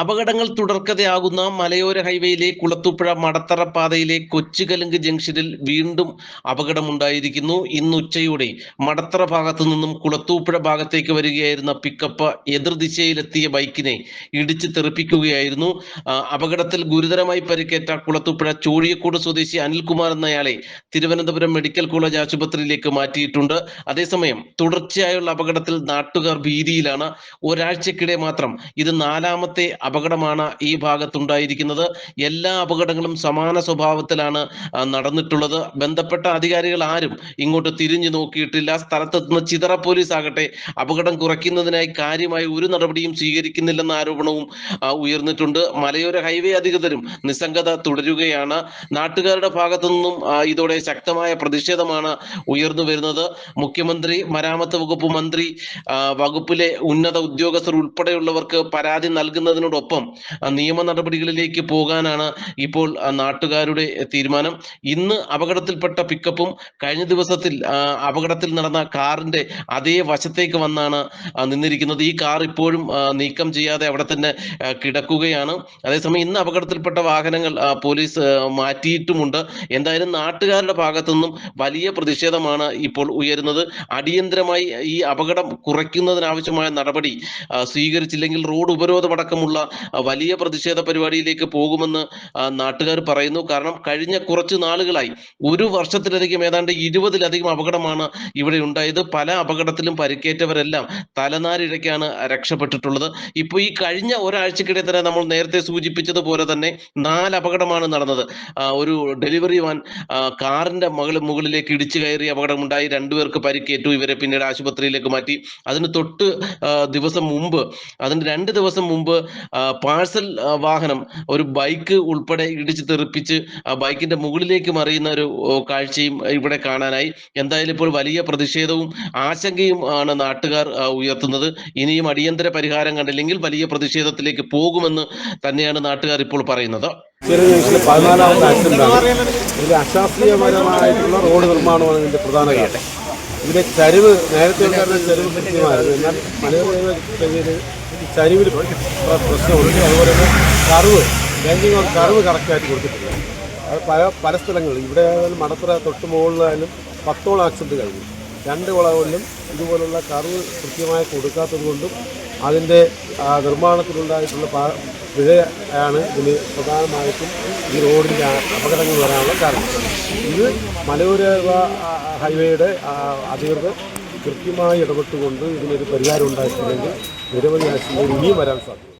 അപകടങ്ങൾ തുടർക്കഥയാകുന്ന മലയോര ഹൈവേയിലെ കുളത്തൂപ്പുഴ മടത്തറ പാതയിലെ കൊച്ചുകലുങ്ക് ജംഗ്ഷനിൽ വീണ്ടും അപകടമുണ്ടായിരിക്കുന്നു. ഇന്ന് ഉച്ചയോടെ മടത്തറ ഭാഗത്തു നിന്നും കുളത്തൂപ്പുഴ ഭാഗത്തേക്ക് വരികയായിരുന്ന പിക്കപ്പ് എതിർദിശയിലെത്തിയ ബൈക്കിനെ ഇടിച്ച് തെറിപ്പിക്കുകയായിരുന്നു. അപകടത്തിൽ ഗുരുതരമായി പരിക്കേറ്റ കുളത്തൂപ്പുഴ ചോഴിയക്കോട് സ്വദേശി അനിൽകുമാർ എന്നയാളെ തിരുവനന്തപുരം മെഡിക്കൽ കോളേജ് ആശുപത്രിയിലേക്ക് മാറ്റിയിട്ടുണ്ട്. അതേസമയം തുടർച്ചയായുള്ള അപകടത്തിൽ നാട്ടുകാർ ഭീതിയിലാണ്. ഒരാഴ്ചക്കിടെ മാത്രം ഇത് നാലാമത്തെ അപകടമാണ് ഈ ഭാഗത്തുണ്ടായിരിക്കുന്നത്. എല്ലാ അപകടങ്ങളും സമാന സ്വഭാവത്തിലാണ് നടന്നിട്ടുള്ളത്. ബന്ധപ്പെട്ട അധികാരികൾ ആരും ഇങ്ങോട്ട് തിരിഞ്ഞു നോക്കിയിട്ടില്ല. സ്ഥലത്തെത്തുന്ന ചിതറ പോലീസ് ആകട്ടെ അപകടം കുറയ്ക്കുന്നതിനായി കാര്യമായി ഒരു നടപടിയും സ്വീകരിക്കുന്നില്ലെന്ന ആരോപണവും ഉയർന്നിട്ടുണ്ട്. മലയോര ഹൈവേ അധികൃതരും നിസ്സംഗത തുടരുകയാണ്. നാട്ടുകാരുടെ ഭാഗത്തു നിന്നും ഇതോടെ ശക്തമായ പ്രതിഷേധമാണ് ഉയർന്നു വരുന്നത്. മുഖ്യമന്ത്രി മരാമത്ത് വകുപ്പ് മന്ത്രി വകുപ്പിലെ ഉന്നത ഉദ്യോഗസ്ഥർ ഉൾപ്പെടെയുള്ളവർക്ക് പരാതി നൽകുന്നതിനോടൊപ്പം ആ, നിയമ നടപടികളിലേക്ക് പോകാനാണ് ഇപ്പോൾ നാട്ടുകാരുടെ തീരുമാനം. ഇന്ന് അപകടത്തിൽപ്പെട്ട പിക്കപ്പും കഴിഞ്ഞ ദിവസത്തിൽ അപകടത്തിൽ നടന്ന കാറിന്റെ അതേ വശത്തേക്ക് വന്നാണ് നിന്നിരിക്കുന്നത്. ഈ കാർ ഇപ്പോഴും നീക്കം ചെയ്യാതെ അവിടെ തന്നെ കിടക്കുകയാണ്. അതേസമയം ഇന്ന് അപകടത്തിൽപ്പെട്ട വാഹനങ്ങൾ പോലീസ് മാറ്റിയിട്ടുമുണ്ട്. എന്തായാലും നാട്ടുകാരുടെ ഭാഗത്തു നിന്നും വലിയ പ്രതിഷേധമാണ് ഇപ്പോൾ ഉയരുന്നത്. അടിയന്തരമായി ഈ അപകടം കുറയ്ക്കുന്നതിനാവശ്യമായ നടപടി സ്വീകരിച്ചില്ലെങ്കിൽ റോഡ് ഉപരോധമടക്കമുള്ള വലിയ പ്രതിഷേധ പരിപാടിയിലേക്ക് പോകുമെന്ന് നാട്ടുകാർ പറയുന്നു. കാരണം കഴിഞ്ഞ കുറച്ച് നാളുകളായി ഒരു വർഷത്തിലധികം ഏതാണ്ട് ഇരുപതിലധികം അപകടമാണ് ഇവിടെ ഉണ്ടായത്. പല അപകടത്തിലും പരിക്കേറ്റവരെല്ലാം തലനാരിഴയ്ക്കാണ് രക്ഷപ്പെട്ടിട്ടുള്ളത്. ഇപ്പോൾ ഈ കഴിഞ്ഞ ഒരാഴ്ചക്കിടെ തന്നെ നമ്മൾ നേരത്തെ സൂചിപ്പിച്ചതുപോലെ തന്നെ നാല് അപകടമാണ് നടന്നത് ഒരു ഡെലിവറി വാൻ കാറിന്റെ മകൾ മുകളിലേക്ക് ഇടിച്ചു കയറി അപകടമുണ്ടായി. രണ്ടുപേർക്ക് പരിക്കേറ്റു. ഇവരെ പിന്നീട് ആശുപത്രിയിലേക്ക് മാറ്റി. അതിന് തൊട്ട് ദിവസം മുമ്പ് അതിന് രണ്ട് ദിവസം മുമ്പ് പാഴ്സൽ വാഹനം ഒരു ബൈക്ക് ഉൾപ്പെടെ ഇടിച്ച് തെറിപ്പിച്ച് ബൈക്കിന്റെ മുകളിലേക്ക് മറിയുന്ന ഒരു കാഴ്ചയും ഇവിടെ കാണാനായി. എന്തായാലും ഇപ്പോൾ വലിയ പ്രതിഷേധവും ആശങ്കയും ആണ് നാട്ടുകാർ ഉയർത്തുന്നത്. ഇനിയും അടിയന്തര പരിഹാരം കണ്ടില്ലെങ്കിൽ വലിയ പ്രതിഷേധത്തിലേക്ക് പോകുമെന്ന് തന്നെയാണ് നാട്ടുകാർ ഇപ്പോൾ പറയുന്നത്. അശാസ്ത്രീയപരമായിട്ടുള്ള റോഡ് നിർമ്മാണമാണ് ഇതിന്റെ പ്രധാന കാരണം ഇതിലെ ചരിവ് നേരത്തെ ഉണ്ടായിരുന്ന ചരിവ് കൃത്യമായിരുന്നു. എന്നാൽ മലയോര ചരിവിൽ പ്ര- പ്രശ്നമുണ്ട്. അതുപോലെ തന്നെ കറിവ് ബാങ്കിങ് കറിവ് കറക്റ്റായിട്ട് കൊടുത്തിട്ടില്ല അത് പല പല സ്ഥലങ്ങളിൽ ഇവിടെ ആയാലും മടത്തറ തൊട്ട് മുകളിലായാലും പത്തോളം ആക്സിഡന്റ് കഴിഞ്ഞു. രണ്ട് വളവുകളിലും ഇതുപോലുള്ള കറിവ് കൃത്യമായി കൊടുക്കാത്തത് കൊണ്ടും അതിന്റെ നിർമ്മാണത്തിലുണ്ടായിട്ടുള്ള പാ- ആണ് ഇതിന് പ്രധാനമായിട്ടും ഈ റോഡിന്റെ അപകടങ്ങൾ വരാനുള്ള കാരണം. ഇത് മലയോര ഹൈവേയുടെ അധികൃതർ കൃത്യമായി ഇടപെട്ടുകൊണ്ട് ഇതിനൊരു പരിഹാരം ഉണ്ടാക്കിയില്ലെങ്കിൽ നിരവധി ആക്സിഡന്റുകൾ ഇനിയും വരാൻ സാധ്യത